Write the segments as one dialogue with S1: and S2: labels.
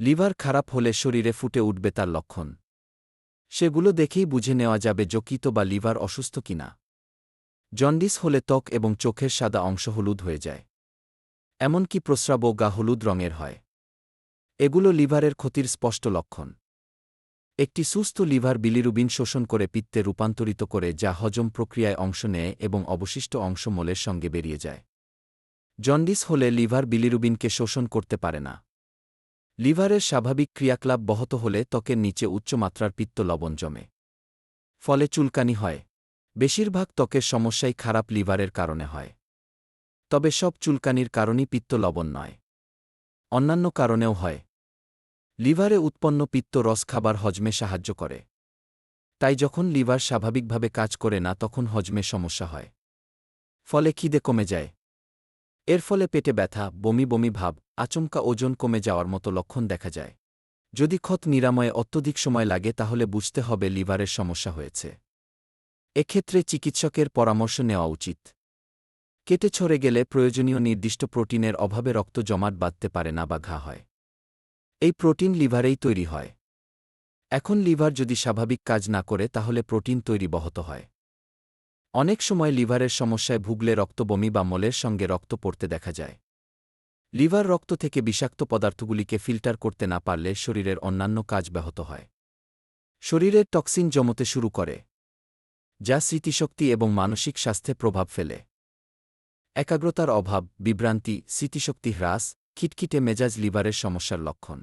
S1: Liver খারাপ হলে শরীরে ফুটে উঠবে তার লক্ষণ। সেগুলো দেখেই বুঝে নেওয়া যাবে যকৃত বা লিভার অসুস্থ কিনা। জন্ডিস হলে ত্বক এবং চোখের সাদা অংশ হলুদ হয়ে যায়। এমনকি প্রস্রাবও গা হলুদ রঙের হয়। এগুলো লিভারের ক্ষতির স্পষ্ট লক্ষণ। একটি সুস্থ লিভার বিলিরুবিন শোষণ করে পিত্তে রূপান্তরিত করে যা হজম প্রক্রিয়ায় অংশ নেয় এবং অবশিষ্ট অংশ মোলের সঙ্গে বেরিয়ে যায়। জন্ডিস হলে লিভার বিলিরুবিনকে শোষণ করতে পারে না। লিভারের স্বাভাবিক ক্রিয়াকলাপ বহত হলে ত্বকের নিচে উচ্চমাত্রার পিত্ত লবণ জমে। ফলে চুলকানি হয়। বেশিরভাগ ত্বকের সমস্যাই খারাপ লিভারের কারণে হয়। তবে সব চুলকানির কারণই পিত্ত লবণ নয়। অন্যান্য কারণেও হয়। লিভারে উৎপন্ন পিত্ত রস খাবার হজমে সাহায্য করে। তাই যখন লিভার স্বাভাবিকভাবে কাজ করে না তখন হজমে সমস্যা হয়। ফলে খিদে কমে যায়। এর ফলে পেটে ব্যথা, বমি বমি ভাব, আচমকা ওজন কমে যাওয়ার মতো লক্ষণ দেখা যায়। যদি ক্ষত নিরাময়ে অত্যধিক সময় লাগে তাহলে বুঝতে হবে লিভারের সমস্যা হয়েছে। এক্ষেত্রে চিকিৎসকের পরামর্শ নেওয়া উচিত। কেটে ছড়ে গেলে প্রয়োজনীয় নির্দিষ্ট প্রোটিনের অভাবে রক্ত জমাট বাঁধতে পারে না বা ঘা হয়। এই প্রোটিন লিভারেই তৈরি হয়। এখন লিভার যদি স্বাভাবিক কাজ না করে তাহলে প্রোটিন তৈরি বহত হয়। অনেক সময় লিভারের সমস্যায় ভুগলে রক্তবমি বা মলের সঙ্গে রক্ত পড়তে দেখা যায়। লিভার রক্ত থেকে বিষাক্ত পদার্থগুলিকে ফিল্টার করতে না পারলে শরীরের অন্যান্য কাজ ব্যাহত হয়। শরীরের টক্সিন জমতে শুরু করে, যা স্মৃতিশক্তি এবং মানসিক স্বাস্থ্যে প্রভাব ফেলে। একাগ্রতার অভাব, বিভ্রান্তি, স্মৃতিশক্তি হ্রাস, খিটখিটে মেজাজ লিভারের সমস্যার লক্ষণ।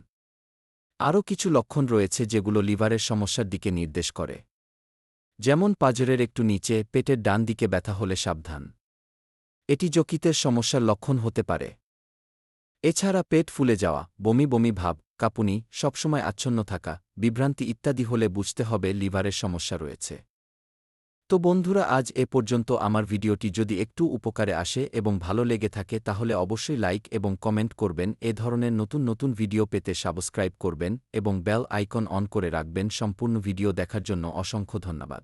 S1: আরও কিছু লক্ষণ রয়েছে যেগুলো লিভারের সমস্যার দিকে নির্দেশ করে। যেমন পাজরের একটু নিচে, পেটের ডান দিকে ব্যথা হলে সাবধান। এটি যকিতের সমস্যার লক্ষণ হতে পারে। এছাড়া পেট ফুলে যাওয়া, বমি বমি ভাব, কাঁপুনি, সবসময় আচ্ছন্ন থাকা, বিভ্রান্তি ইত্যাদি হলে বুঝতে হবে লিভারের সমস্যা রয়েছে। তো বন্ধুরা, আজ এ পর্যন্ত আমার ভিডিওটি যদি একটু উপকারে আসে এবং ভালো লেগে থাকে তাহলে অবশ্যই লাইক এবং কমেন্ট করবেন, এ ধরনের নতুন নতুন ভিডিও পেতে সাবস্ক্রাইব করবেন এবং বেল আইকন অন করে রাখবেন। সম্পূর্ণ ভিডিও দেখার জন্য অসংখ্য ধন্যবাদ।